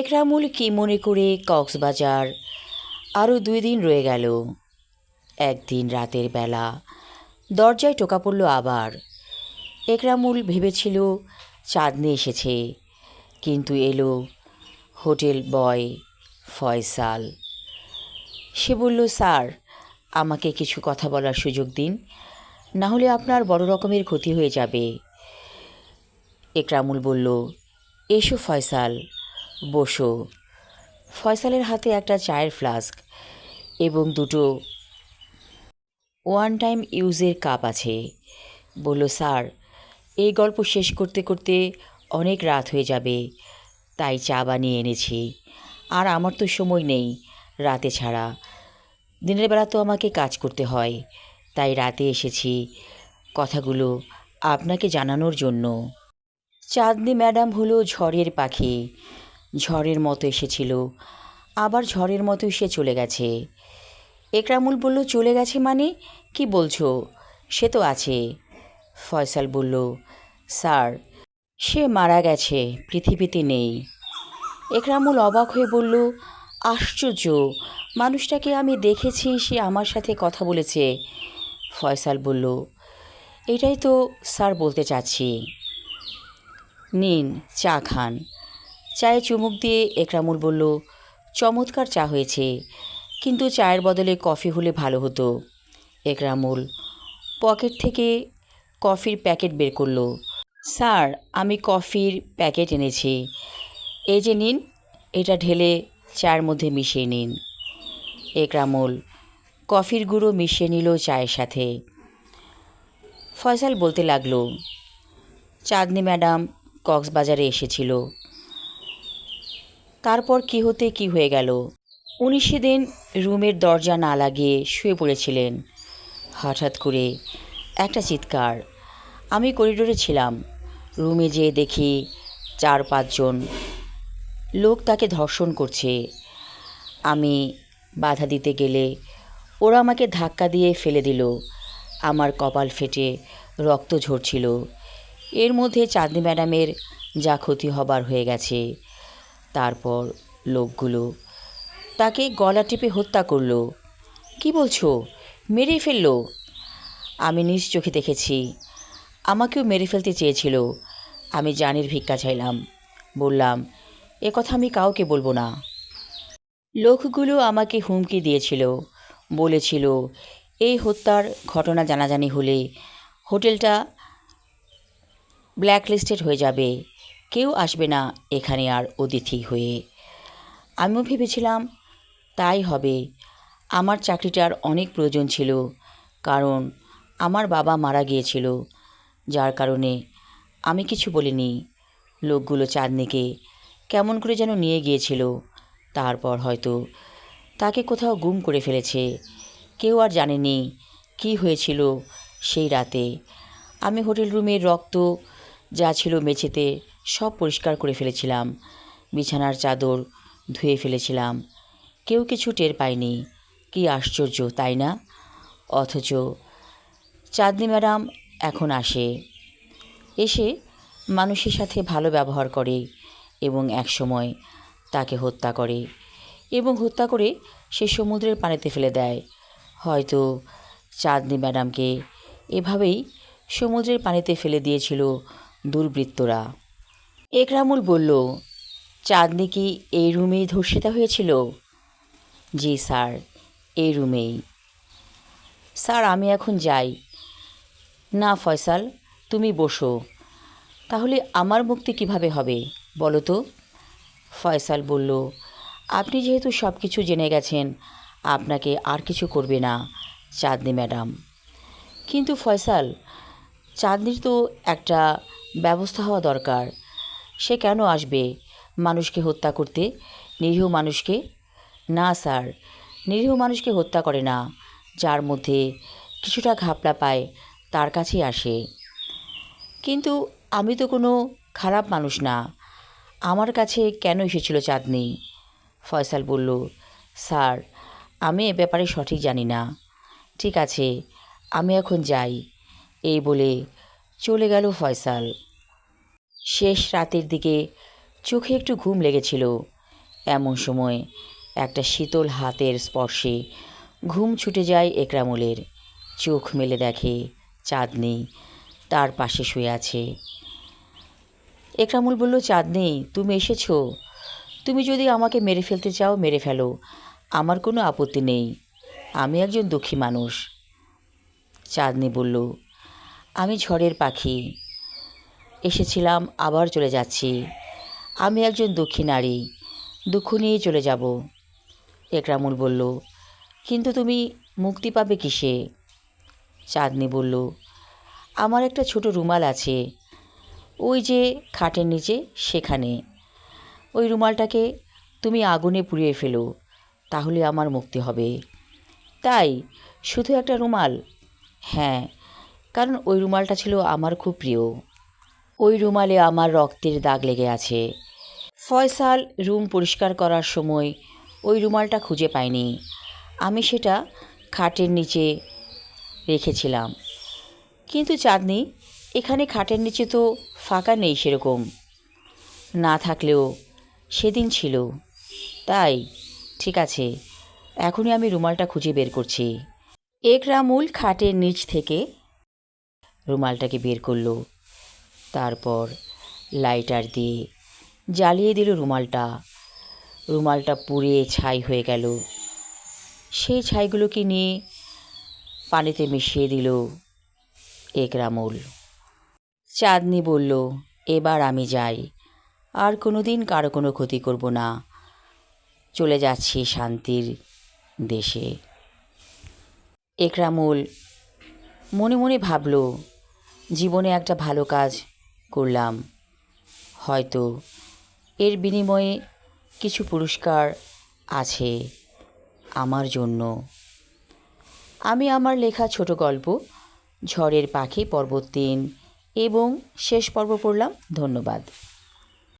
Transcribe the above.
একরামুল কি মনে করে কক্সবাজার? আরও দুই দিন রয়ে গেল। একদিন রাতের বেলা দরজায় টোকা পড়ল আবার। একরামুল ভেবেছিল চাঁদনি এসেছে, কিন্তু এলো হোটেল বয় ফয়সাল। সে বলল, স্যার, আমাকে কিছু কথা বলার সুযোগ দিন, না হলে আপনার বড় রকমের ক্ষতি হয়ে যাবে। একরামুল বলল, এসো ফয়সাল বসো। ফয়সালের হাতে একটা চায়ের ফ্লাস্ক এবং দুটো ওয়ান টাইম ইউজের কাপ আছে। বলল, স্যার, এই গল্প শেষ করতে করতে অনেক রাত হয়ে যাবে, তাই চা বানিয়ে এনেছি। আর আমার তো সময় নেই রাতে ছাড়া। দিনের বেলা তো আমাকে কাজ করতে হয়, তাই রাতে এসেছি কথাগুলো আপনাকে জানানোর জন্য। চাঁদনি ম্যাডাম হলো ঝড়ের পাখি। ঝড়ের মতো এসেছিল। আবার ঝড়ের মতো সে চলে গেছে। একরামুল বলল, চলে গেছে মানে? কি বলছো? সে তো আছে। ফয়সাল বলল, স্যার, সে মারা গেছে, পৃথিবীতে নেই। একরামুল অবাক হয়ে বলল, আশ্চর্য! মানুষটাকে আমি দেখেছি, সে আমার সাথে কথা বলেছে। ফয়সাল বলল, এটাই তো স্যার বলতে চাচ্ছি। নিন, চা খান। চায়ে চুমুক দিয়ে একরামুল বলল, চমৎকার চা হয়েছে। কিন্তু চায়ের বদলে কফি হলে ভালো হতো। একরামুল পকেট থেকে কফির প্যাকেট বের করল, স্যার, আমি কফির প্যাকেট এনেছি। এই যে নিন, এটা ঢেলে চায়ের মধ্যে মিশিয়ে নিন। একরামুল কফির গুঁড়ো মিশিয়ে নিল চায়ের সাথে। ফয়সাল বলতে লাগল, চাঁদনি ম্যাডাম কক্সবাজারে এসেছিল। তারপর কি হতে কি হয়ে গেল? উনি সেদিন রুমের দরজা না লাগিয়ে শুয়ে পড়েছিলেন। হঠাৎ করে একটা চিৎকার। আমি করিডোরে ছিলাম। রুমে যেয়ে দেখি চার পাঁচজন লোক তাকে ধর্ষণ করছে। আমি বাধা দিতে গেলে ওরা আমাকে ধাক্কা দিয়ে ফেলে দিল। আমার কপাল ফেটে রক্ত ঝরছিল। এর মধ্যে চাঁদনি ম্যাডামের যা ক্ষতি হবার হয়ে গেছে। তারপর লোকগুলো তাকে গলা টিপে হত্যা করল। কি বলছো? মেরে ফেলল? আমি নিজ চোখে দেখেছি। আমাকেও মেরে ফেলতে চেয়েছিল। আমি জানির ভিক্ষা চাইলাম। বললাম, এ কথা আমি কাউকে বলব না। লোকগুলো আমাকে হুমকি দিয়েছিল। বলেছিল, এই হত্যার ঘটনা জানাজানি হলে হোটেলটা ব্ল্যাকলিস্টেড হয়ে যাবে। কেউ আসবে না এখানে আর অতিথি হয়ে। আমিও ভেবেছিলাম, তাই হবে। আমার চাকরিটার অনেক প্রয়োজন ছিল, কারণ আমার বাবা মারা গিয়েছিল। যার কারণে আমি কিছু বলিনি। লোকগুলো চাঁদনিকে কেমন করে যেন নিয়ে গিয়েছিল। তারপর হয়তো তাকে কোথাও গুম করে ফেলেছে। কেউ আর জানেনি কি হয়েছিল সেই রাতে। আমি হোটেল রুমের রক্ত যা ছিল মেঝেতে সব পরিষ্কার করে ফেলেছিলাম। বিছানার চাদর ধুয়ে ফেলেছিলাম। কেউ কিছু টের পায়নি। কি আশ্চর্য, তাই না? অথচ চাঁদনি ম্যাডাম এখন আসে। এসে মানুষের সাথে ভালো ব্যবহার করে এবং একসময় তাকে হত্যা করে এবং হত্যা করে সে সমুদ্রের পানিতে ফেলে দেয়। হয়তো চাঁদনি ম্যাডামকে এভাবেই সমুদ্রের পানিতে ফেলে দিয়েছিল দুর্বৃত্তরা। একরামুল বলল, চাঁদনি কি এই রুমেই ধর্ষিতা হয়েছিল? জি, স্যার, এই রুমেই। স্যার, আমি এখন যাই। না, ফয়সাল, তুমি বসো। তাহলে আমার মুক্তি কীভাবে হবে, বলো তো? ফয়সাল বলল, আপনি যেহেতু সব কিছু জেনে গেছেন, আপনাকে আর কিছু করবে না, চাঁদনি ম্যাডাম। কিন্তু ফয়সাল, চাঁদনির তো একটা ব্যবস্থা হওয়া দরকার। সে কেন আসবে? মানুষকে হত্যা করতে? নিরীহ মানুষকে? না, স্যার। নিরীহ মানুষকে হত্যা করে না। যার মধ্যে কিছুটা ঘাপলা পায়, তার কাছেই আসে। কিন্তু আমি তো কোনো খারাপ মানুষ না। আমার কাছে কেন এসেছিল চাঁদনি? ফয়সাল বলল, স্যার, আমি এ ব্যাপারে সঠিক জানি না। ঠিক আছে, আমি এখন যাই। এই বলে চলে গেল ফয়সাল। শেষ রাতের দিকে চোখে একটু ঘুম লেগেছিল। এমন সময় একটা শীতল হাতের স্পর্শে ঘুম ছুটে যায় একরামুলের। চোখ মেলে দেখে চাঁদনি তার পাশে শুয়ে আছে। একরামুল বলল, চাঁদনি, তুমি এসেছ। তুমি যদি আমাকে মেরে ফেলতে চাও, মেরে ফেলো। আমার কোনো আপত্তি নেই। আমি একজন দুঃখী মানুষ। চাঁদনি বলল, আমি ঝড়ের পাখি। এসেছিলাম, আবার চলে যাচ্ছি। আমি একজন দুঃখী নারী, দুঃখ নিয়ে চলে যাব। একরামুল বলল, কিন্তু তুমি মুক্তি পাবে কিসে? চাঁদনি বলল, আমার একটা ছোট রুমাল আছে, ওই যে খাটের নিচে, সেখানে। ওই রুমালটাকে তুমি আগুনে পুড়িয়ে ফেলো, তাহলে আমার মুক্তি হবে। তাই, শুধু একটা রুমাল? হ্যাঁ কারণ ওই রুমালটা ছিল আমার খুব প্রিয়। ওই রুমালে আমার রক্তের দাগ লেগে আছে। ফয়সাল রুম পরিষ্কার করার সময় ওই রুমালটা খুঁজে পাইনি। আমি সেটা খাটের নিচে রেখেছিলাম। কিন্তু চাঁদনি, এখানে খাটের নিচে তো ফাঁকা নেই সেরকম। না থাকলেও সেদিন ছিল। তাই, ঠিক আছে, এখনই আমি রুমালটা খুঁজে বের করছি। একরামুল খাটের নিচ থেকে রুমালটাকে বের করল। তারপর লাইটার দিয়ে জ্বালিয়ে দিল রুমালটা। রুমালটা পুড়ে ছাই হয়ে গেল। সেই ছাইগুলোকে নিয়ে পানিতে মিশিয়ে দিল একরামুল চাঁদনি বলল, এবার আমি যাই। আর কোনো দিন কারও কোনো ক্ষতি করব না। চলে যাচ্ছি শান্তির দেশে। একরামুল মনে মনে ভাবল, জীবনে একটা ভালো কাজ করলাম। হয়তো এর বিনিময়ে কিছু পুরস্কার আছে আমার জন্য। আমি আমার লেখা ছোট গল্প, ঝড়ের পাখি পর্বত দিন এবং শেষ পর্ব পড়লাম। ধন্যবাদ।